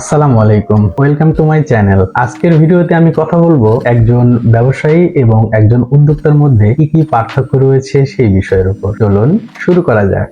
আসসালামু আলাইকুম। Welcome to my channel আজকের ভিডিওতে আমি কথা বলব একজন ব্যবসায়ী এবং একজন উদ্যোক্তার মধ্যে কি কি পার্থক্য রয়েছে সেই বিষয়ের উপর। চলুন শুরু করা যাক।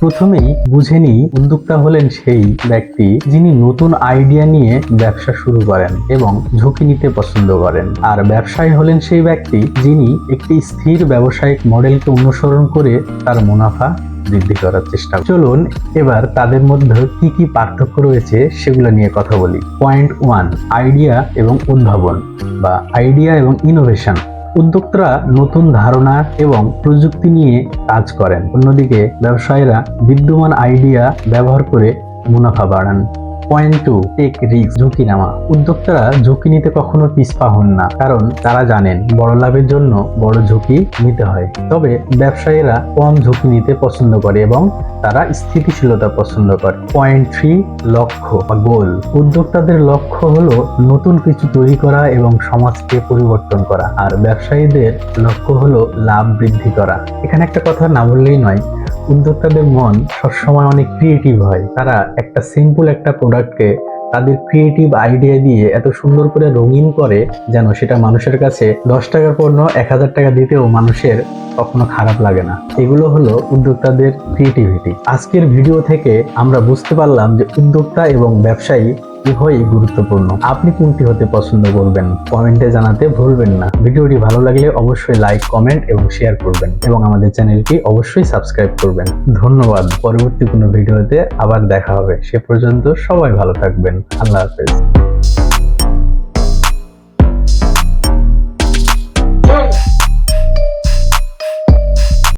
প্রথমেই বুঝে নিই উদ্যোক্তা হলেন সেই ব্যক্তি যিনি নতুন আইডিয়া নিয়ে ব্যবসা শুরু করেন এবং ঝুঁকি নিতে পছন্দ করেন। আর ব্যবসায়ী হলেন সেই ব্যক্তি যিনি একটি স্থির ব্যবসায়িক মডেলকে অনুসরণ করে তার মুনাফা বৃদ্ধি করার চেষ্টা চলুন এবার তাদের মধ্যে কি কি পার্থক্য রয়েছে সেগুলো নিয়ে কথা বলি। পয়েন্ট ওয়ান, আইডিয়া এবং উদ্ভাবন বা আইডিয়া এবং ইনোভেশন। উদ্যোক্তারা নতুন ধারণা এবং প্রযুক্তি নিয়ে কাজ করেন। অন্যদিকে ব্যবসায়ীরা বিদ্যমান আইডিয়া ব্যবহার করে মুনাফা বাড়ান। পয়েন্ট টু, টেক রিস্ক, ঝুঁকি নেওয়া। উদ্যোক্তারা ঝুঁকি নিতে কখনো পিছপা হন না, কারণ তারা জানেন বড় লাভের জন্য বড় ঝুঁকি নিতে হয়। তবে ব্যবসায়ীরা কম ঝুঁকি নিতে পছন্দ করে এবং তারা স্থিতিশীলতা পছন্দ করে। পয়েন্ট থ্রি, লক্ষ্য বা গোল। উদ্যোক্তাদের লক্ষ্য হলো নতুন কিছু তৈরি করা এবং সমাজকে পরিবর্তন করা। আর ব্যবসায়ীদের লক্ষ্য হলো লাভ বৃদ্ধি করা। এখানে একটা কথা না বললেই নয় উদ্যোক্তাদের মন সবসময় অনেক ক্রিয়েটিভ হয়। তারা একটা সিম্পল একটা প্রোডাক্টকে তাদের ক্রিয়েটিভ আইডিয়া দিয়ে এত সুন্দর করে রঙিন করে যেন সেটা মানুষের কাছে দশ টাকার পণ্য এক হাজার টাকা দিতেও মানুষের কখনো খারাপ লাগে না। এগুলো হলো উদ্যোক্তাদের ক্রিয়েটিভিটি আজকের ভিডিও থেকে আমরা বুঝতে পারলাম যে উদ্যোক্তা এবং ব্যবসায়ী উভয়ই গুরুত্বপূর্ণ। আপনি কোনটি হতে পছন্দ করবেন। কমেন্টে জানাতে ভুলবেন না। ভিডিওটি ভালো লাগলে অবশ্যই লাইক, কমেন্ট এবং শেয়ার করবেন এবং আমাদের চ্যানেলটি অবশ্যই সাবস্ক্রাইব করবেন। ধন্যবাদ। পরবর্তী কোনো ভিডিওতে আবার দেখা হবে। সে পর্যন্ত সবাই ভালো থাকবেন। আল্লাহ হাফেজ।